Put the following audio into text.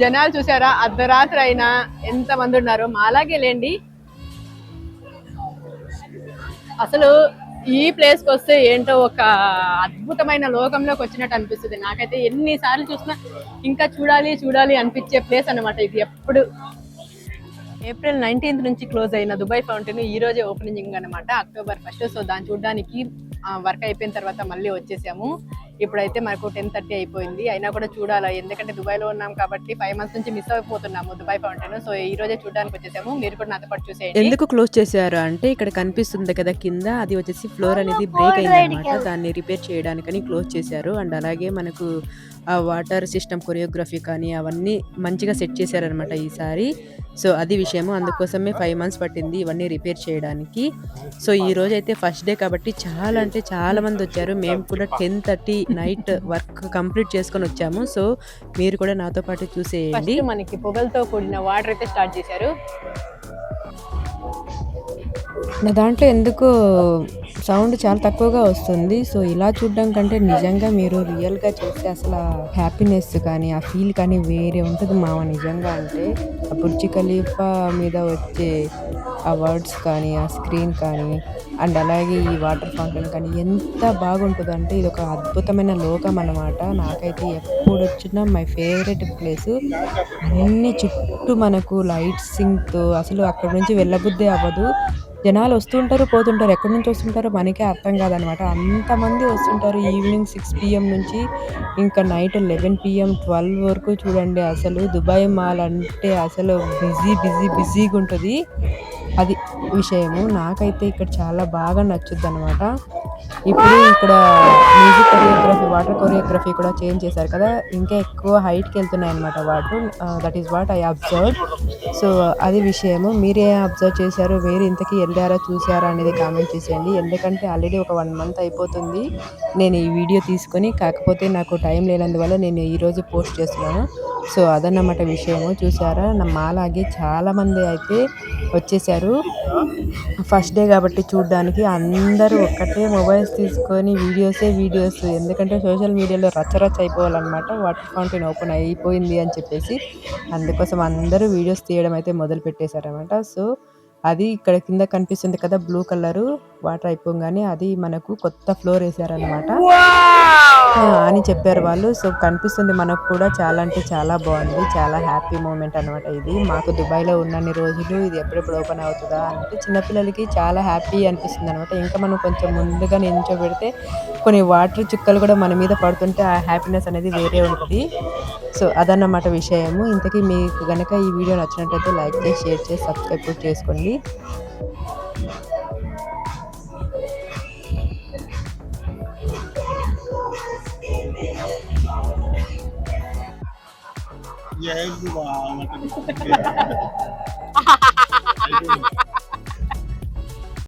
జనాలు చూసారా? అర్ధరాత్రి అయినా ఎంత మంది ఉన్నారు మాలాగే లేండి. అసలు ఈ ప్లేస్కి వస్తే ఏంటో ఒక అద్భుతమైన లోకంలోకి వచ్చినట్టు అనిపిస్తుంది. నాకైతే ఎన్నిసార్లు చూసినా ఇంకా చూడాలి చూడాలి అనిపించే ప్లేస్ అన్నమాట ఇది ఎప్పుడు. ఏప్రిల్ నైన్టీన్త్ నుంచి క్లోజ్ అయిన దుబాయ్ ఫౌంటైన్ ఈ రోజే ఓపెనింగ్ అనమాట అక్టోబర్ ఫస్ట్ సో దాన్ని చూడడానికి వర్క్ అయిపోయిన తర్వాత మళ్ళీ వచ్చేసాము. ఇప్పుడైతే మనకు టెన్ థర్టీ అయిపోయింది. అయినా కూడా చూడాలి ఎందుకంటే దుబాయ్లో ఉన్నాం కాబట్టి ఫైవ్ మంత్స్ నుంచి మిస్ అయిపోతున్నాము దుబాయ్ ఫౌంటైన్ సో ఈ రోజే చూడడానికి వచ్చేసాము. మీరు కూడా నాతో పాటు చూసేయండి. ఎందుకు క్లోజ్ చేశారు అంటే ఇక్కడ కనిపిస్తుంది కదా కింద అది వచ్చేసి ఫ్లోర్ అనేది బ్రేక్ అయింది అనమాట దాన్ని రిపేర్ చేయడానికని క్లోజ్ చేశారు. అండ్ అలాగే మనకు ఆ వాటర్ సిస్టమ్ కొరియోగ్రఫీ కానీ అవన్నీ మంచిగా సెట్ చేశారనమాట ఈసారి సో అది విషయము అందుకోసమే ఫైవ్ మంత్స్ పట్టింది ఇవన్నీ రిపేర్ చేయడానికి. సో ఈ రోజు అయితే ఫస్ట్ డే కాబట్టి చాలా అంటే చాలా మంది వచ్చారు. మేము కూడా ten thirty night work complete చేసుకొని వచ్చాము. సో మీరు కూడా నాతో పాటు చూసేయండి. మనకి పొగలతో కూడిన వాటర్ అయితే స్టార్ట్ చేశారు. నా దాంట్లో ఎందుకో సౌండ్ చాలా తక్కువగా వస్తుంది. సో ఇలా చూడడం కంటే నిజంగా మీరు రియల్గా చూస్తే అసలు హ్యాపీనెస్ కానీ ఆ ఫీల్ కానీ వేరే ఉంటుంది మామ నిజంగా అంటే. ఆ బుర్జి ఖలీఫా మీద వచ్చే ఆ వర్డ్స్ కానీ ఆ స్క్రీన్ కానీ అండ్ అలాగే ఈ వాటర్ ఫౌంటైన్ కానీ ఎంత బాగుంటుందంటే ఇది ఒక అద్భుతమైన లోకం అన్నమాట. నాకైతే ఎప్పుడు వచ్చినా మై ఫేవరెట్ ప్లేస్ అన్ని చుట్టూ మనకు లైట్సింగ్తో అసలు అక్కడ నుంచి వెళ్ళబుద్ధే అవ్వదు. జనాలు వస్తుంటారు పోతుంటారు ఎక్కడి నుంచి వస్తుంటారో మనకే అర్థం కాదనమాట. అంతమంది వస్తుంటారు ఈవినింగ్ సిక్స్ పిఎం నుంచి ఇంకా నైట్ లెవెన్ పిఎం ట్వెల్వ్ వరకు చూడండి అసలు. దుబాయ్ మాల్ అంటే అసలు బిజీ బిజీ బిజీగా ఉంటుంది. అది విషయము. నాకైతే ఇక్కడ చాలా బాగా నచ్చుద్ది అనమాట ఇప్పుడు ఇక్కడ మ్యూజిక్ కొరియోగ్రఫీ వాటర్ కొరియోగ్రఫీ కూడా చేంజ్ చేశారు కదా. ఇంకా ఎక్కువ హైట్కి వెళ్తున్నాయి అనమాట water. That is what I observe so అది విషయము. మీరే అబ్జర్వ్ చేశారు? వేరే ఇంతకీ వెళ్ళారా? చూసారా అనేది కామెంట్ చేసేయండి. ఎందుకంటే ఆల్రెడీ ఒక వన్ మంత్ అయిపోతుంది. నేను ఈ వీడియో తీసుకొని కాకపోతే నాకు టైం లేనందువల్ల నేను ఈరోజు పోస్ట్ చేస్తున్నాను. సో అదన్నమాట విషయము. చూసారా? నా మాలాగే చాలామంది అయితే వచ్చేసారు. ఫస్ట్ డే కాబట్టి చూడడానికి అందరూ ఒక్కటే మొబైల్స్ తీసుకొని వీడియోసే వీడియోస్. ఎందుకంటే సోషల్ మీడియాలో రచ్చరచ్చ అయిపోవాలన్నమాట. వాటర్ ఫౌంటైన్ ఓపెన్ అయిపోయింది అని చెప్పేసి అందుకోసం అందరూ వీడియోస్ తీయడం అయితే మొదలు పెట్టేశారనమాట సో అది ఇక్కడ కింద కనిపిస్తుంది కదా బ్లూ కలర్ వాటర్ అయిపోగానే అది మనకు కొత్త ఫ్లోర్ వేసారనమాట అని చెప్పారు వాళ్ళు. సో కనిపిస్తుంది మనకు కూడా చాలా అంటే చాలా బాగుంది. చాలా హ్యాపీ మూమెంట్ అనమాట ఇది. మాకు దుబాయ్లో ఉన్నన్ని రోజులు ఇది ఎప్పుడెప్పుడు ఓపెన్ అవుతుందా అంటే చిన్నపిల్లలకి చాలా హ్యాపీ అనిపిస్తుంది అనమాట ఇంకా మనం కొంచెం ముందుగా నిల్చోబెడితే కొన్ని వాటర్ చుక్కలు కూడా మన మీద పడుతుంటే ఆ హ్యాపీనెస్ అనేది వేరే ఉంటుంది. సో అదన్నమాట విషయము. ఇంతకీ మీకు కనుక ఈ వీడియో నచ్చినట్లయితే లైక్ చేసి షేర్ చేసి సబ్స్క్రైబ్ చేసుకోండి. 也是嘛，哈哈哈哈哈哈！